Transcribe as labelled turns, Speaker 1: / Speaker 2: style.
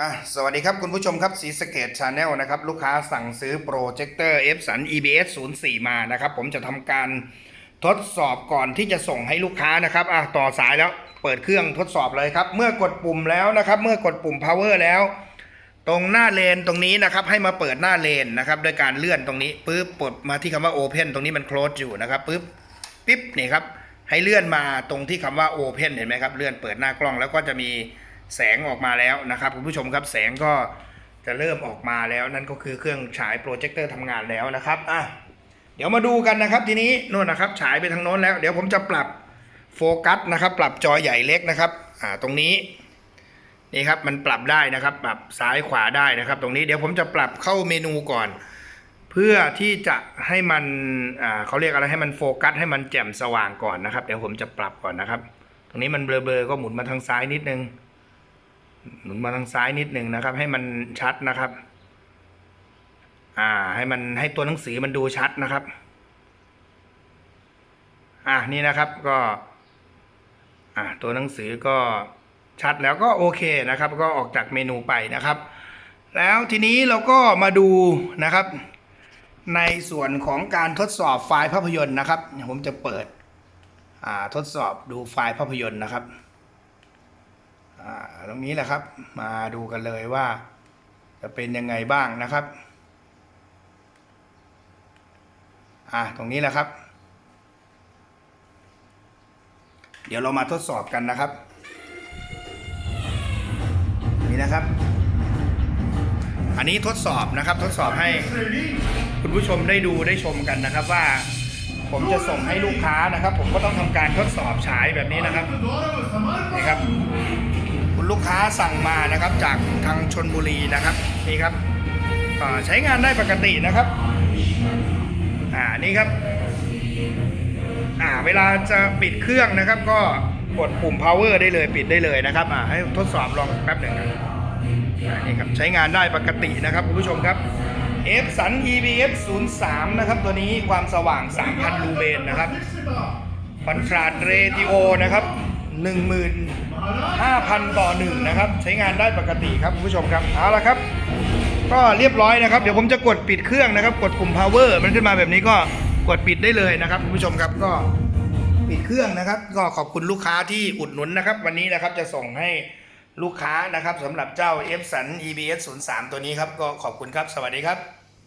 Speaker 1: อะสวัสดีครับคุณผู้ชมครับสีสเกตชาแนลนะครับ ลูกค้าสั่งซื้อโปรเจคเตอร์ f สัน EBS 04 มานะครับ ผมจะทำการทดสอบก่อนที่จะส่งให้ลูกค้านะครับอะต่อสายแล้วเปิดเครื่องทดสอบเลยครับ เมื่อกดปุ่มแล้วนะครับ เมื่อกดปุ่ม power แล้ว ตรงหน้าเลนตรงนี้นะครับ ให้มาเปิดหน้าเลนนะครับโดยการเลื่อนตรงนี้ปุ๊บปดมาที่คำว่า open ตรงนี้มัน close อยู่นะครับปุ๊บปิ๊บนี่ครับให้เลื่อนมาตรงที่คำว่า open เห็นไหมครับเลื่อนเปิดหน้ากล้องแล้วก็จะมี แสงออกมาแล้วนะครับคุณผู้ชมครับแสงก็จะเริ่มออกมาแล้วนั่นก็คือเครื่องฉายโปรเจคเตอร์ทำงานแล้วนะครับอะเดี๋ยวมาดูกันนะครับทีนี้นู่นนะครับฉายไปทางโน้นแล้ว เดี๋ยวผมจะปรับโฟกัสนะครับ ปรับจอใหญ่เล็กนะครับอ่าตรงนี้นี่ครับมันปรับได้นะครับ ปรับซ้ายขวาได้นะครับ ตรงนี้เดี๋ยวผมจะปรับเข้าเมนูก่อน เพื่อที่จะให้มันอ่าเขาเรียกอะไรให้มันโฟกัสให้มันแจ่มสว่างก่อนนะครับ เดี๋ยวผมจะปรับก่อนนะครับ ตรงนี้มันเบลอๆก็หมุนมาทางซ้ายนิดนึง หมุนมาทางซ้ายนิดหนึ่งนะครับ ให้มันชัดนะครับ อ่า ให้มันให้ตัวหนังสือมันดูชัดนะครับ อ่านี่นะครับก็ อ่าตัวหนังสือก็ชัดแล้วก็โอเคนะครับ ก็ออกจากเมนูไปนะครับ แล้วทีนี้เราก็มาดูนะครับ ในส่วนของการทดสอบไฟล์ภาพยนตร์นะครับ ผมจะเปิดอ่าทดสอบดูไฟล์ภาพยนตร์นะครับ ตรงนี้แหละครับ มาดูกันเลยว่า จะเป็นยังไงบ้างนะครับ อ่าตรงนี้แหละครับ เดี๋ยวเรามาทดสอบกันนะครับ นี่นะครับ อันนี้ทดสอบนะครับ ทดสอบให้คุณผู้ชมได้ดูได้ชมกันนะครับว่าผมจะส่งให้ลูกค้านะครับ ผมก็ต้องทำการทดสอบฉายแบบนี้นะครับนี่ครับ คุณลูกค้าสั่งมานะครับ จากทางชนบุรีนะครับนี่ครับใช้งานได้ปกตินะครับอ่านี่ครับอ่าเวลาจะปิดเครื่องนะครับ ก็กดปุ่ม power ได้เลยปิดได้เลยนะครับอ่าให้ทดสอบลองแป๊บหนึ่งนะนี่ครับใช้งานได้ปกตินะครับคุณผู้ชมครับ F สัน EBF 03นะครับ ตัวนี้ความสว่าง 3,000 ลูเมนนะครับคอนทราสเรติโอนะครับ 15,000 ต่อ1นะครับ ใช้งานได้ปกติครับคุณผู้ชมครับเอาละครับ ก็เรียบร้อยนะครับ เดี๋ยวผมจะกดปิดเครื่องนะครับ กดปุ่ม power มันขึ้นมาแบบนี้ก็กดปิดได้เลยนะครับคุณผู้ชมครับก็ปิดเครื่องนะครับ ก็ขอบคุณลูกค้าที่อุดหนุนนะครับ วันนี้นะครับจะส่งให้ลูกค้านะครับสำหรับเจ้า F สัน EBS 03 ตัวนี้ครับ ก็ขอบคุณครับ สวัสดีครับ